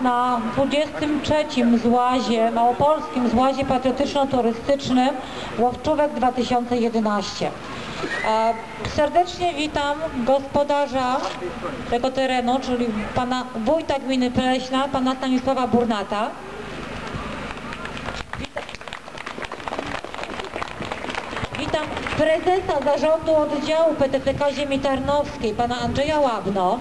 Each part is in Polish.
na 23. złazie, małopolskim złazie patriotyczno-turystycznym Łowczówek 2011. E, Serdecznie witam gospodarza tego terenu, czyli pana wójta gminy Pleśna, pana Stanisława Burnata. Witam prezesa zarządu oddziału PTTK Ziemi Tarnowskiej, pana Andrzeja Łabno.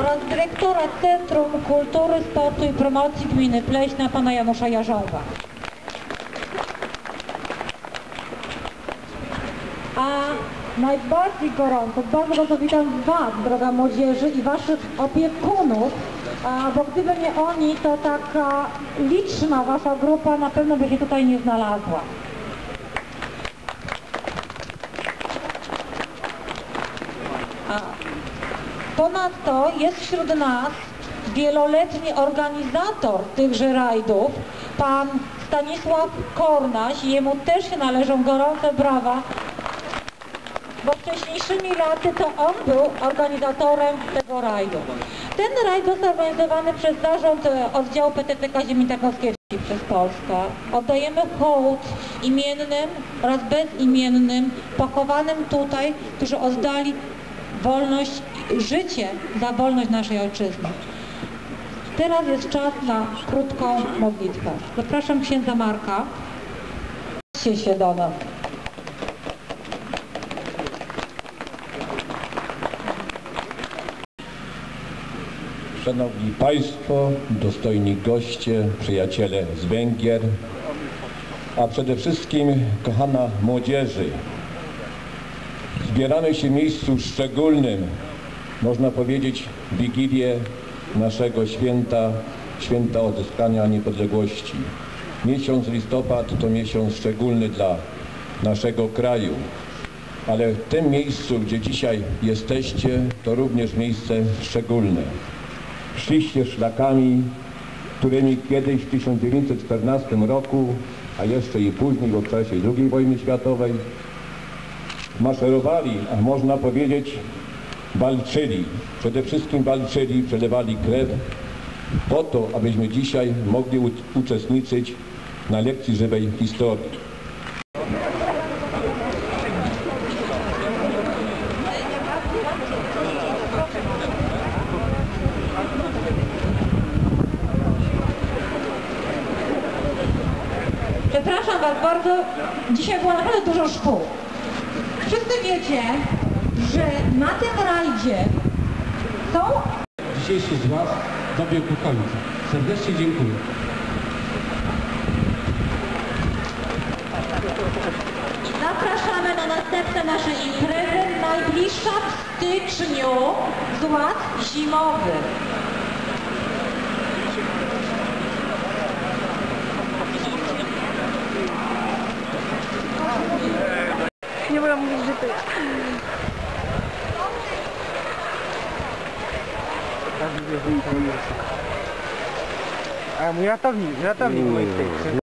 Oraz dyrektora Centrum Kultury, Sportu i Promocji Gminy Pleśna, pana Janusza Jarząba. A najbardziej gorąco, bardzo bardzo witam Was, droga młodzieży i Waszych opiekunów, bo gdyby nie oni, to taka liczna Wasza grupa na pewno by się tutaj nie znalazła. Ponadto jest wśród nas wieloletni organizator tychże rajdów, pan Stanisław Kornaś. Jemu też się należą gorące brawa, bo wcześniejszymi laty to on był organizatorem tego rajdu. Ten rajd został organizowany przez zarząd e, oddziału PTTK Ziemi Tarnowskiej przez Polskę. Oddajemy hołd imiennym oraz bezimiennym, pochowanym tutaj, którzy oddali wolność, życie za wolność naszej ojczyzny. Teraz jest czas na krótką modlitwę. Zapraszam księdza Marka. Się się do nas. Szanowni Państwo, dostojni goście, przyjaciele z Węgier, a przede wszystkim kochana młodzieży. Zbieramy się w miejscu szczególnym, można powiedzieć Wigilię naszego święta, święta odzyskania niepodległości. Miesiąc listopad to miesiąc szczególny dla naszego kraju, ale w tym miejscu, gdzie dzisiaj jesteście, to również miejsce szczególne. Szliście szlakami, którymi kiedyś w 1914 roku, a jeszcze i później w czasie II wojny światowej, maszerowali, a można powiedzieć walczyli. Przede wszystkim walczyli, przelewali krew po to, abyśmy dzisiaj mogli uczestniczyć na lekcji żywej historii. Przepraszam Was bardzo, dzisiaj było naprawdę dużo szkół. Wiecie, że na tym rajdzie są Dzisiejszy złaz dobiegł końca. Serdecznie dziękuję. Zapraszamy na następne nasze imprezy. Najbliższa w styczniu zład zimowy. Nie mogę mówić, że to ja. A mój ratownik, ratownik mój tutaj.